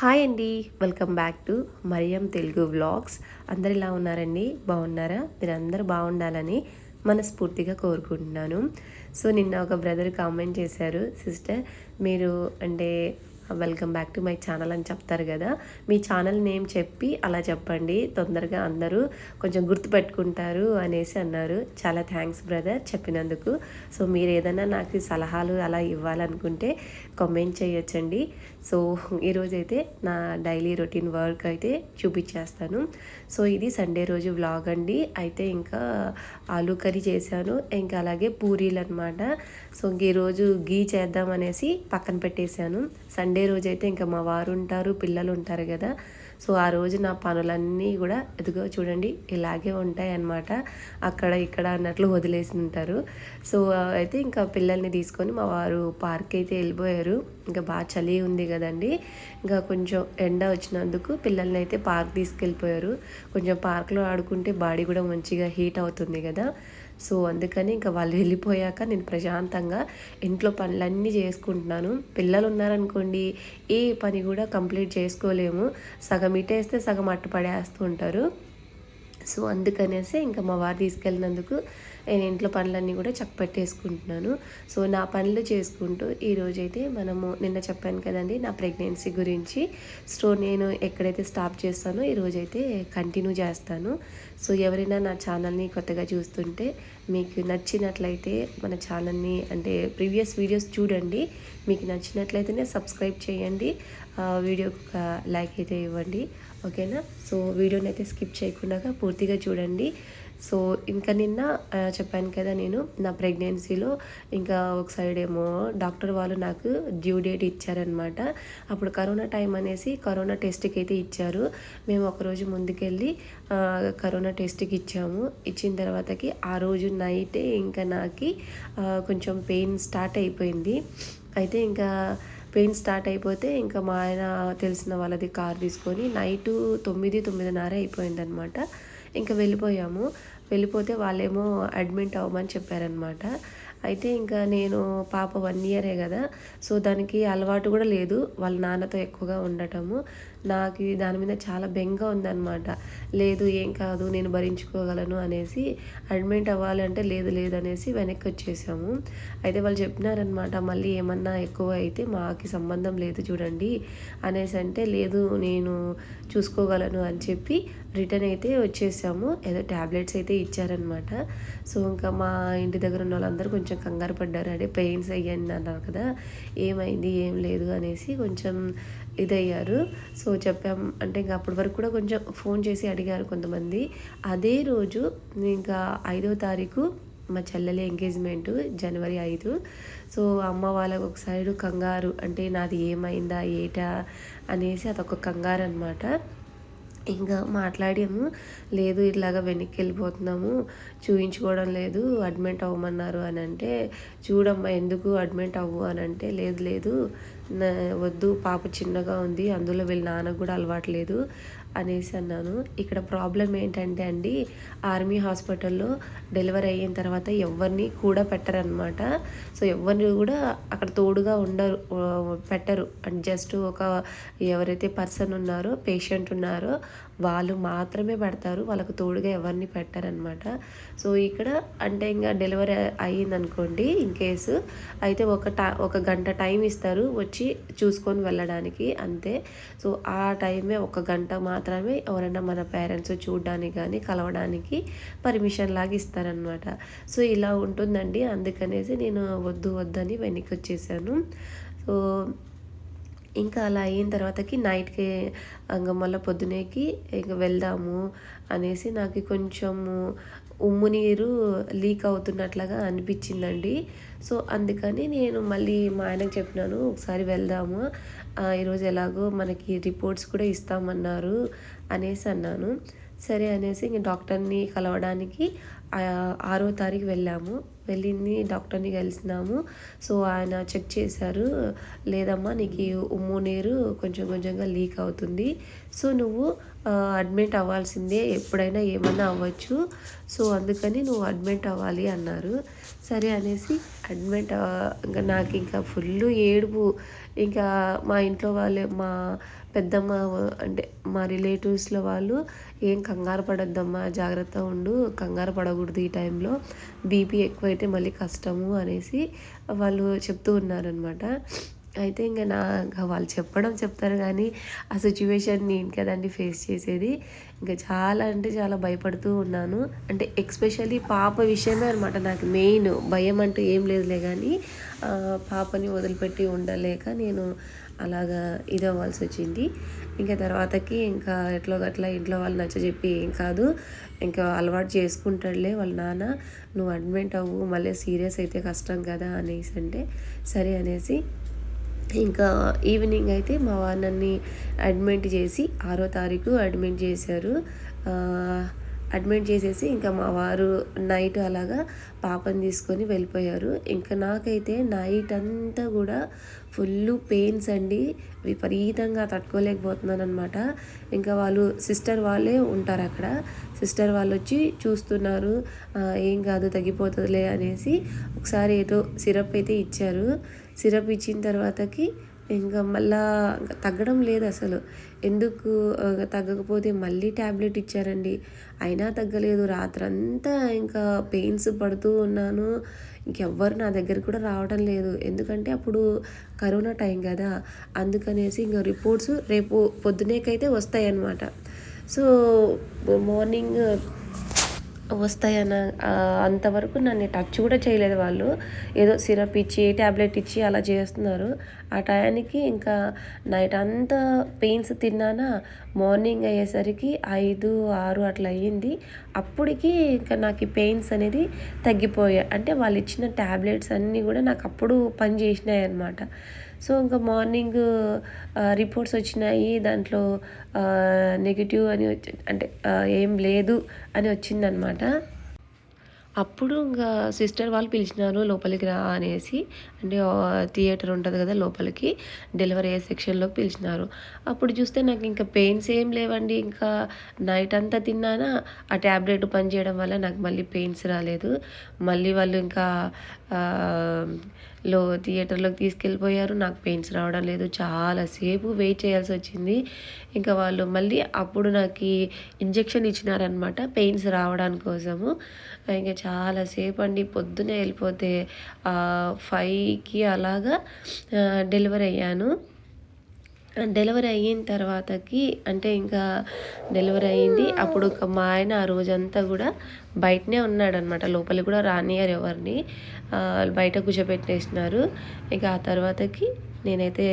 Hi అండి. Welcome back to Mariyam Telugu vlogs. అందరు ఇలా ఉన్నారండి? బాగున్నారా? మీరు అందరూ బాగుండాలని మనస్ఫూర్తిగా కోరుకుంటున్నాను. సో నిన్న ఒక బ్రదర్ కామెంట్ చేశారు సిస్టర్ మీరు అంటే welcome back to my channel అని చెప్తారు కదా. మీ ఛానల్ నేమ్ చెప్పి అలా చెప్పండి. తొందరగా అందరూ కొంచెం గుర్తుపెట్టుకుంటారు అనేసి అన్నారు. చాలా థ్యాంక్స్ బ్రదర్ చెప్పినందుకు. సో మీరు ఏదైనా నాకు సలహాలు అలా ఇవ్వాలనుకుంటే కామెంట్ చేయొచ్చండి. సో ఈరోజైతే నా డైలీ రొటీన్ వర్క్ అయితే చూపించేస్తాను. సో ఇది సండే రోజు వ్లాగ్ అండి. అయితే ఇంకా ఆలూ కర్రీ చేశాను. ఇంకా అలాగే పూరీలు అనమాట సో ఇంక ఈరోజు గీ చేద్దాం అనేసి పక్కన పెట్టేశాను. సండే రోజు అయితే ఇంకా మా వారు ఉంటారు పిల్లలు ఉంటారు కదా సో ఆ రోజు నా పనులన్నీ కూడా ఎదుగో చూడండి ఇలాగే ఉంటాయి అన్నమాట అక్కడ ఇక్కడ అన్నట్లు వదిలేసి ఉంటారు సో అయితే ఇంకా పిల్లల్ని తీసుకొని మా వారు పార్క్ అయితే వెళ్ళిపోయారు ఇంకా బాగా చలి ఉంది కదండి ఇంకా కొంచెం ఎండ వచ్చినందుకు పిల్లల్ని అయితే పార్క్ తీసుకెళ్ళిపోయారు. కొంచెం పార్క్లో ఆడుకుంటే బాడీ కూడా మంచిగా హీట్ అవుతుంది కదా సో అందుకని ఇంకా వాళ్ళు వెళ్ళిపోయాక నేను ప్రశాంతంగా ఇంట్లో పనులన్నీ చేసుకుంటున్నాను. పిల్లలు ఉన్నారనుకోండి ఏ పని కూడా కంప్లీట్ చేసుకోలేము. సగం ఇటేస్తే సగం అట్టు పడేస్తూ ఉంటారు. సో అందుకనేసి ఇంకా మా వారు తీసుకెళ్ళినందుకు నేను ఇంట్లో పనులన్నీ కూడా చక్కపెట్టేసుకుంటున్నాను సో నా పనులు చేసుకుంటూ ఈరోజైతే మనము నిన్న చెప్పాను కదండి నా ప్రెగ్నెన్సీ గురించి. సో నేను ఎక్కడైతే స్టాప్ చేస్తానో ఈరోజైతే కంటిన్యూ చేస్తాను. సో ఎవరైనా నా ఛానల్ని కొత్తగా చూస్తుంటే మీకు నచ్చినట్లయితే మన ఛానల్ని అంటే ప్రీవియస్ వీడియోస్ చూడండి. మీకు నచ్చినట్లయితేనే సబ్స్క్రైబ్ చేయండి. వీడియోకి ఒక లైక్ అయితే ఇవ్వండి. ఓకేనా? సో వీడియోని అయితే స్కిప్ చేయకుండా పూర్తిగా చూడండి. సో ఇంకా నిన్న చెప్పాను కదా నేను నా ప్రెగ్నెన్సీలో ఇంకా ఒక సైడ్ ఏమో డాక్టర్ వాళ్ళు నాకు డ్యూ డేట్ ఇచ్చారనమాట అప్పుడు కరోనా టైం అనేసి కరోనా టెస్ట్కి అయితే ఇచ్చారు. మేము ఒకరోజు ముందుకెళ్ళి కరోనా టెస్ట్కి ఇచ్చాము. ఇచ్చిన తర్వాతకి ఆ రోజు నైటే ఇంకా నాకు కొంచెం పెయిన్ స్టార్ట్ అయిపోయింది. అయితే ఇంకా పెయిన్ స్టార్ట్ అయిపోతే ఇంకా మా ఆయన తెలిసిన వాళ్ళది కార్ తీసుకొని నైటు తొమ్మిది తొమ్మిదిన్నర అయిపోయిందనమాట ఇంకా వెళ్ళిపోయాము. వెళ్ళిపోతే వాళ్ళేమో అడ్మిట్ అవ్వమని చెప్పారనమాట అయితే ఇంకా నేను పాప వన్ ఇయరే కదా సో దానికి అలవాటు కూడా లేదు వాళ్ళ నాన్నతో ఎక్కువగా ఉండటము. నాకు దాని మీద చాలా బెంగ ఉందన్నమాట. లేదు ఏం కాదు నేను భరించుకోగలను అనేసి అడ్మిట్ అవ్వాలంటే లేదు లేదు అనేసి వెనక్కి వచ్చేసాము. అయితే వాళ్ళు చెప్పినారనమాట మళ్ళీ ఏమన్నా ఎక్కువ అయితే మాకి సంబంధం లేదు చూడండి అనేసి అంటే లేదు నేను చూసుకోగలను అని చెప్పి రిటర్న్ అయితే వచ్చేసాము. ఏదో ట్యాబ్లెట్స్ అయితే ఇచ్చారనమాట సో ఇంకా మా ఇంటి దగ్గర ఉన్న వాళ్ళందరూ కొంచెం కంగారు పడ్డారు. అంటే పెయిన్స్ అయ్యింది అన్నారు కదా ఏమైంది ఏం లేదు అనేసి కొంచెం ఇదయ్యారు. సో చెప్పాం అంటే ఇంకా అప్పటి వరకు కూడా కొంచెం ఫోన్ చేసి అడిగారు కొంతమంది. అదే రోజు ఇంకా ఐదో తారీఖు మా చెల్లెలి ఎంగేజ్మెంట్ జనవరి ఐదు. సో అమ్మ వాళ్ళకు ఒక సైడ్ కంగారు అంటే నాది ఏమైందా ఏటా అనేసి అదొక కంగారు అనమాట ఇంకా మాట్లాడాము. లేదు ఇట్లాగా వెనక్కి వెళ్ళిపోతున్నాము చూయించుకోవడం లేదు. అడ్మిట్ అవ్వమన్నారు అని అంటే చూడమ్మా ఎందుకు అడ్మిట్ అవ్వు అని అంటే లేదు లేదు వద్దు పాప చిన్నగా ఉంది అందులో వీళ్ళ నాన్నకు కూడా అలవాటు లేదు. అనేసి అన్నాను. ఇక్కడ ప్రాబ్లం ఏంటంటే అండి ఆర్మీ హాస్పిటల్లో డెలివరీ అయిన తర్వాత ఎవరిని కూడా పెట్టరనమాట సో ఎవరిని కూడా అక్కడ తోడుగా ఉండరు పెట్టరు. అండ్ జస్ట్ ఒక ఎవరైతే పర్సన్ ఉన్నారో పేషెంట్ ఉన్నారో వాళ్ళు మాత్రమే పెడతారు వాళ్ళకు తోడుగా ఎవరిని పెట్టారనమాట సో ఇక్కడ అంటే ఇంకా డెలివరీ అయ్యిందనుకోండి ఇన్ కేసు అయితే ఒక టా ఒక గంట టైం ఇస్తారు వచ్చి చూసుకొని వెళ్ళడానికి అంతే. సో ఆ టైమే ఒక గంట మాత్రమే ఎవరైనా మన పేరెంట్స్ చూడడానికి కానీ కలవడానికి పర్మిషన్ లాగా ఇస్తారనమాట సో ఇలా ఉంటుందండి. అందుకనేసి నేను వద్దు వద్దని వెనక్కి వచ్చేసాను. సో ఇంకా అలా అయిన తర్వాతకి నైట్కి ఇంకా మళ్ళీ పొద్దునేకి ఇంకా వెళ్దాము అనేసి నాకు కొంచెము ఉమ్ము నీరు లీక్ అవుతున్నట్లుగా అనిపించిందండి. సో అందుకని నేను మళ్ళీ మా ఆయనకు చెప్పినాను ఒకసారి వెళ్దాము. ఈరోజు ఎలాగో మనకి రిపోర్ట్స్ కూడా ఇస్తామన్నారు అనేసి అన్నాను. సరే అనేసి ఇంక డాక్టర్ని కలవడానికి ఆరో తారీఖు వెళ్ళాము. వెళ్ళింది డాక్టర్ని కలిసినాము. సో ఆయన చెక్ చేశారు. లేదమ్మా నీకు ఉమ్ము నీరు కొంచెం కొంచెంగా లీక్ అవుతుంది. సో నువ్వు అడ్మిట్ అవ్వాల్సిందే. ఎప్పుడైనా ఏమన్నా అవ్వచ్చు. సో అందుకని నువ్వు అడ్మిట్ అవ్వాలి అన్నారు. సరే అనేసి అడ్మిట్ ఇంకా నాకు ఇంకా ఫుల్ ఏడుపు. ఇంకా మా ఇంట్లో వాళ్ళే మా పెద్దమ్మ అంటే మా రిలేటివ్స్లో వాళ్ళు ఏం కంగారు పడొద్దమ్మా జాగ్రత్త ఉండు కంగారు పడకూడదు ఈ టైంలో బీపీ ఎక్కువైతే మళ్ళీ కష్టము అనేసి వాళ్ళు చెప్తూ ఉన్నారనమాట అయితే ఇంకా నా వాళ్ళు చెప్పడం చెప్తారు కానీ ఆ సిచ్యువేషన్ నేను కదండి ఫేస్ చేసేది. ఇంకా చాలా అంటే చాలా భయపడుతూ ఉన్నాను. అంటే ఎక్స్పెషల్లీ పాప విషయమే అనమాట నాకు మెయిన్. భయం అంటూ ఏం లేదులే కానీ పాపని వదిలిపెట్టి ఉండలేక నేను అలాగా ఇది అవ్వాల్సి వచ్చింది. ఇంకా తర్వాతకి ఇంకా ఎట్లో గట్లా ఇంట్లో వాళ్ళు నచ్చ చెప్పి ఏం కాదు. ఇంకా అలవాటు చేసుకుంటాడులే వాళ్ళ నాన్న. నువ్వు అడ్మిట్ అవ్వు మళ్ళీ సీరియస్ అయితే కష్టం కదా అనేసి అంటే సరే అనేసి ఇంకా ఈవినింగ్ అయితే మా వారిని అడ్మిట్ చేసి ఆరో తారీఖు అడ్మిట్ చేశారు. అడ్మిట్ చేసేసి ఇంకా మా వారు నైట్ అలాగా పాపని తీసుకొని వెళ్ళిపోయారు. ఇంకా నాకైతే నైట్ అంతా కూడా ఫుల్ పెయిన్స్ అండి. విపరీతంగా తట్టుకోలేకపోతున్నాను అనమాట ఇంకా వాళ్ళు సిస్టర్ వాళ్ళే ఉంటారు అక్కడ. సిస్టర్ వాళ్ళు వచ్చి చూస్తున్నారు. ఏం కాదు తగ్గిపోతుందిలే అనేసి ఒకసారి ఏదో సిరప్ అయితే ఇచ్చారు. సిరప్ ఇచ్చిన తర్వాతకి ఇంకా మళ్ళా తగ్గడం లేదు అసలు. ఎందుకు? తగ్గకపోతే మళ్ళీ ట్యాబ్లెట్ ఇచ్చారండి. అయినా తగ్గలేదు. రాత్రంతా ఇంకా పెయిన్స్ పడుతూ ఉన్నాను. ఇంకెవ్వరు నా దగ్గర కూడా రావడం లేదు. ఎందుకంటే అప్పుడు కరోనా టైం కదా. అందుకనేసి ఇంకా రిపోర్ట్స్ రేపు పొద్దునేకైతే వస్తాయి అన్నమాట సో మార్నింగ్ వస్తాయన్న అంతవరకు నన్ను టచ్ కూడా చేయలేదు వాళ్ళు. ఏదో సిరప్ ఇచ్చి ట్యాబ్లెట్ ఇచ్చి అలా చేస్తున్నారు. ఆ టయానికి ఇంకా నైట్ అంతా పెయిన్స్ తిన్నానా? మార్నింగ్ అయ్యేసరికి ఐదు ఆరు అట్లా అయ్యింది. అప్పటికి ఇంకా నాకు ఈ పెయిన్స్ అనేది తగ్గిపోయాయి అంటే వాళ్ళు ఇచ్చిన ట్యాబ్లెట్స్ అన్నీ కూడా నాకు అప్పుడు పని చేసినాయి అనమాట సో ఇంకా మార్నింగ్ రిపోర్ట్స్ వచ్చినాయి. దాంట్లో నెగిటివ్ అని వచ్చి అంటే ఏం లేదు అని వచ్చిందనమాట. అప్పుడు ఇంకా సిస్టర్ వాళ్ళు పిలిచినారు లోపలికి రా అనేసి. అంటే థియేటర్ ఉంటుంది కదా లోపలికి డెలివరీ అయ్యే సెక్షన్లోకి పిలిచినారు. అప్పుడు చూస్తే నాకు ఇంకా పెయిన్స్ ఏం లేవండి. ఇంకా నైట్ అంతా తిన్నానా ఆ ట్యాబ్లెట్ పనిచేయడం వల్ల నాకు మళ్ళీ పెయిన్స్ రాలేదు. మళ్ళీ వాళ్ళు ఇంకా లో థియేటర్లోకి తీసుకెళ్ళిపోయారు. నాకు పెయిన్స్ రావడం లేదు. చాలాసేపు వెయిట్ చేయాల్సి వచ్చింది. ఇంకా వాళ్ళు మళ్ళీ అప్పుడు నాకు ఇంజెక్షన్ ఇచ్చినారనమాట పెయిన్స్ రావడానికి కోసము. ఇంకా చాలాసేపు అండి. పొద్దునే వెళ్ళిపోతే ఫైవ్కి అలాగా డెలివరీ అయ్యాను. డెలివరీ అయిన తర్వాతకి అంటే ఇంకా డెలివరీ అయ్యింది అప్పుడు మా ఆయన ఆ రోజంతా కూడా బయటనే ఉన్నాడనమాట లోపలికి కూడా రానియారు ఎవరిని. బయట కూర్చోపెట్టేసినారు ఇక ఆ తర్వాతకి నేనైతే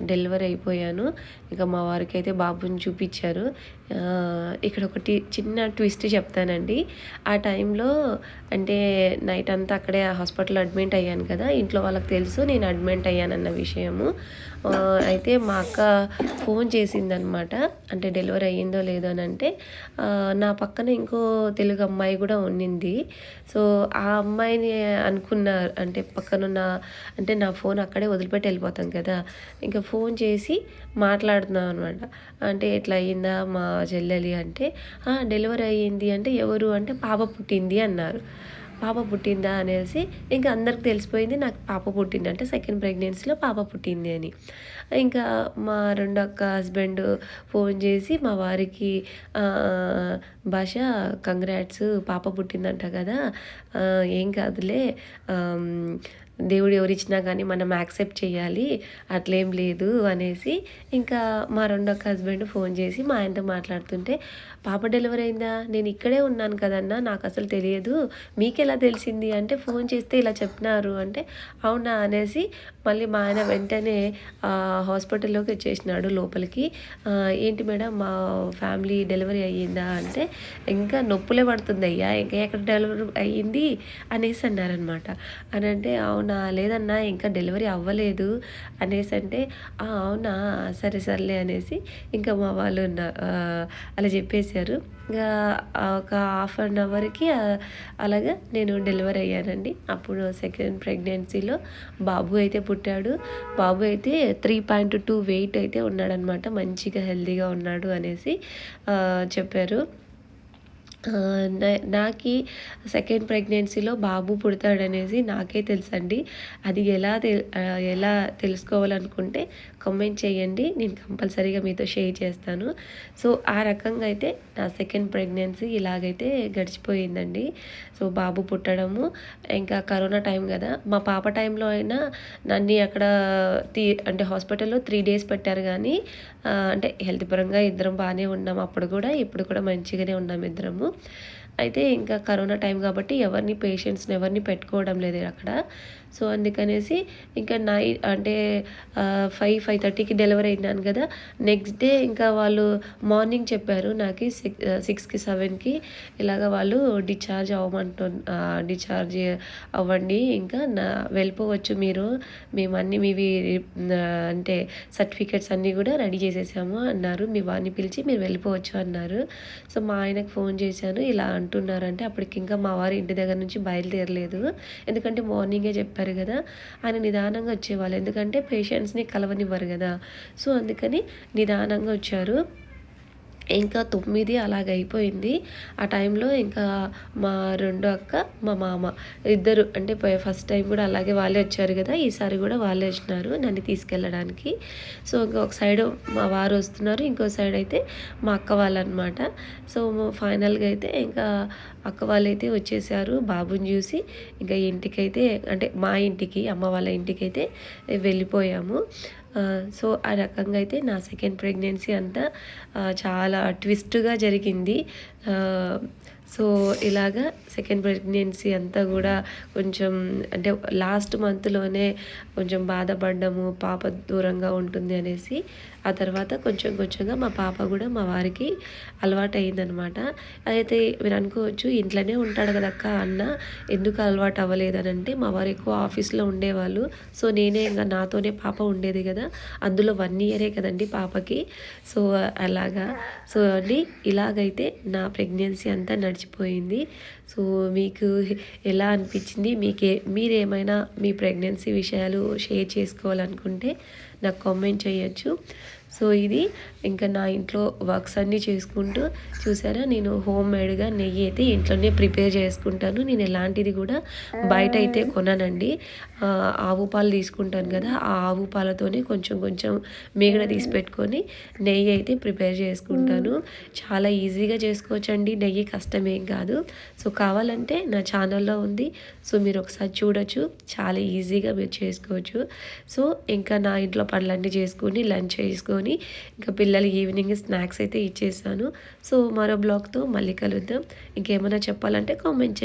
డెలివరీ అయిపోయాను. ఇక మా వారికి అయితే బాబుని చూపించారు. ఇక్కడ ఒకటి చిన్న ట్విస్ట్ చెప్తానండి. ఆ టైంలో అంటే నైట్ అంతా అక్కడే హాస్పిటల్ అడ్మిట్ అయ్యాను కదా. ఇంట్లో వాళ్ళకి తెలుసు నేను అడ్మిట్ అయ్యానన్న విషయము. అయితే మా అక్క ఫోన్ చేసిందనమాట అంటే డెలివరీ అయ్యిందో లేదో అని అంటే నా పక్కన ఇంకో తెలుగు అమ్మాయి కూడా ఉండింది సో ఆ అమ్మాయిని అనుకున్నారు అంటే పక్కనున్న అంటే నా ఫోన్ అక్కడే వదిలిపెట్టి వెళ్ళిపోతాం కదా ఇంకా ఫోన్ చేసి మాట్లాడుతున్నాం అనమాట అంటే ఎట్లా అయ్యిందా మా చెల్లెలి అంటే డెలివరీ అయ్యింది అంటే ఎవరు? అంటే పాప పుట్టింది అన్నారు. పాప పుట్టిందా అనేసి ఇంకా అందరికి తెలిసిపోయింది నాకు పాప పుట్టింది అంటే సెకండ్ ప్రెగ్నెన్సీలో పాప పుట్టింది అని. ఇంకా మా రెండు అక్క హస్బెండ్ ఫోన్ చేసి మా వారికి భాష కంగ్రాట్స్ పాప పుట్టిందంట కదా ఏం కాదులే దేవుడు ఎవరిచ్చినా కానీ మనం యాక్సెప్ట్ చేయాలి అట్లేం లేదు అనేసి ఇంకా మా రెండో హస్బెండ్ ఫోన్ చేసి మా ఆయనతో మాట్లాడుతుంటే పాప డెలివరీ అయిందా? నేను ఇక్కడే ఉన్నాను కదన్నా నాకు అసలు తెలియదు మీకు ఎలా తెలిసింది? అంటే ఫోన్ చేస్తే ఇలా చెప్పినారు అంటే అవునా అనేసి మళ్ళీ మా ఆయన వెంటనే హాస్పిటల్లోకి వచ్చేసినాడు లోపలికి. ఏంటి మేడం మా ఫ్యామిలీ డెలివరీ అయ్యిందా అంటే ఇంకా నొప్పులే పడుతుంది అయ్యా ఇంకా ఎక్కడ డెలివరీ అయ్యింది? అనేసి అన్నారనమాట అని అంటే అవునా లేదన్నా ఇంకా డెలివరీ అవ్వలేదు. అనేసి అంటే అవునా సరే సర్లే అనేసి ఇంకా మా వాళ్ళు అలా చెప్పేశారు. ఇంకా ఒక హాఫ్ అన్ అవర్కి అలాగా నేను డెలివరీ అయ్యానండి. అప్పుడు సెకండ్ ప్రెగ్నెన్సీలో బాబు అయితే పుట్టాడు. బాబు అయితే త్రీ పాయింట్ టూ వెయిట్ అయితే ఉన్నాడనమాట. మంచిగా హెల్తీగా ఉన్నాడు అనేసి చెప్పారు. నాకు సెకండ్ ప్రెగ్నెన్సీలో బాబు పుడతాడనేసి నాకే తెలుసండి. అది ఎలా తెల్ ఎలా తెలుసుకోవాలనుకుంటే కమెంట్ చేయండి. నేను కంపల్సరీగా మీతో షేర్ చేస్తాను. సో ఆ రకంగా అయితే నా సెకండ్ ప్రెగ్నెన్సీ ఇలాగైతే గడిచిపోయిందండి. సో బాబు పుట్టడము ఇంకా కరోనా టైం కదా. మా పాప టైంలో అయినా నన్ను అక్కడ తీ అంటే హాస్పిటల్లో త్రీ డేస్ పెట్టారు కానీ అంటే హెల్త్ పరంగా ఇద్దరం బాగానే ఉన్నాం. అప్పుడు కూడా ఇప్పుడు కూడా మంచిగానే ఉన్నాం ఇద్దరము. అయితే ఇంకా కరోనా టైం కాబట్టి ఎవరిని పేషెంట్స్ని ఎవరిని పెట్టుకోవడం లేదు అక్కడ. సో అందుకనేసి ఇంకా నై అంటే ఫైవ్ ఫైవ్ థర్టీకి డెలివరీ అయినాను కదా. నెక్స్ట్ డే ఇంకా వాళ్ళు మార్నింగ్ చెప్పారు నాకు సిక్స్ సిక్స్కి సెవెన్కి ఇలాగ వాళ్ళు డిశ్చార్జ్ అవ్వమంటు డిశ్చార్జ్ అవ్వండి. ఇంకా నా వెళ్ళిపోవచ్చు మీరు. మేము అన్ని మీవి అంటే సర్టిఫికెట్స్ అన్నీ కూడా రెడీ చేసేసాము అన్నారు. మీ వారిని పిలిచి మీరు వెళ్ళిపోవచ్చు అన్నారు. సో మా ఆయనకు ఫోన్ చేశాను. ఇలా అంటున్నారంటే అప్పటికి ఇంకా మా వారు ఇంటి దగ్గర నుంచి బయలుదేరలేదు. ఎందుకంటే మార్నింగే చెప్పారు కదా ఆయన నిదానంగా వచ్చేవాళ్ళు. ఎందుకంటే పేషెంట్స్ని కలవనివ్వరు కదా. సో అందుకని నిదానంగా వచ్చారు. ఇంకా తొమ్మిది అలాగ అయిపోయింది. ఆ టైంలో ఇంకా మా రెండో అక్క మా మామ ఇద్దరు అంటే ఫస్ట్ టైం కూడా అలాగే వాళ్ళే వచ్చారు కదా ఈసారి కూడా వాళ్ళే వచ్చినారు నన్ను తీసుకెళ్ళడానికి. సో ఇంకా ఒక సైడ్ మా వారు వస్తున్నారు ఇంకో సైడ్ అయితే మా అక్క వాళ్ళనమాట. సో ఫైనల్గా అయితే ఇంకా అక్క వాళ్ళైతే వచ్చేసారు బాబుని చూసి. ఇంకా ఇంటికైతే అంటే మా ఇంటికి అమ్మ వాళ్ళ ఇంటికైతే వెళ్ళిపోయాము. సో ఆ రకంగా అయితే నా సెకండ్ ప్రెగ్నెన్సీ అంతా చాలా ట్విస్ట్గా జరిగింది. సో ఇలాగా సెకండ్ ప్రెగ్నెన్సీ అంతా కూడా కొంచెం అంటే లాస్ట్ మంత్లోనే కొంచెం బాధపడ్డము పాప దూరంగా ఉంటుంది అనేసి ఆ తర్వాత కొంచెం కొంచెంగా మా పాప కూడా మా వారికి అలవాటు అయిందనమాట అయితే మీరు అనుకోవచ్చు ఇంట్లోనే ఉంటాడు కదక్క అన్న ఎందుకు అలవాటు అవ్వలేదని అంటే మా వారు ఎక్కువ ఆఫీస్లో ఉండేవాళ్ళు. సో నేనే ఇంకా నాతోనే పాప ఉండేది కదా అందులో వన్ ఇయరే కదండి పాపకి. సో అలాగా సో అండి ఇలాగైతే నా ప్రెగ్నెన్సీ అంతా గడిచిపోయింది సో మీకు ఎలా అనిపించింది? మీకే మీరేమైనా మీ ప్రెగ్నెన్సీ విషయాలు షేర్ చేసుకోవాలనుకుంటే నాకు కామెంట్ చేయొచ్చు. సో ఇది ఇంకా నా ఇంట్లో వర్క్స్ అన్నీ చేసుకుంటూ చూసారా నేను హోమ్ మేడ్గా నెయ్యి అయితే ఇంట్లోనే ప్రిపేర్ చేసుకుంటాను. నేను ఎలాంటిది కూడా బయట అయితే కొననండి. ఆవు పాలు తీసుకుంటాను కదా ఆ ఆవు పాలతోనే కొంచెం కొంచెం మీగడ తీసి పెట్టుకొని నెయ్యి అయితే ప్రిపేర్ చేసుకుంటాను. చాలా ఈజీగా చేసుకోవచ్చండి నెయ్యి కష్టమేం కాదు. సో కావాలంటే నా ఛానల్లో ఉంది సో మీరు ఒకసారి చూడొచ్చు చాలా ఈజీగా మీరు చేసుకోవచ్చు. సో ఇంకా నా ఇంట్లో పనులన్నీ చేసుకొని లంచ్ చేసుకొని ఇంకా పిల్లలు ఈవినింగ్ స్నాక్స్ అయితే ఇచ్చేసాను. సో మరో బ్లాగ్తో మళ్ళీ కలుద్దాం. ఇంకేమైనా చెప్పాలంటే కామెంట్ చేయండి.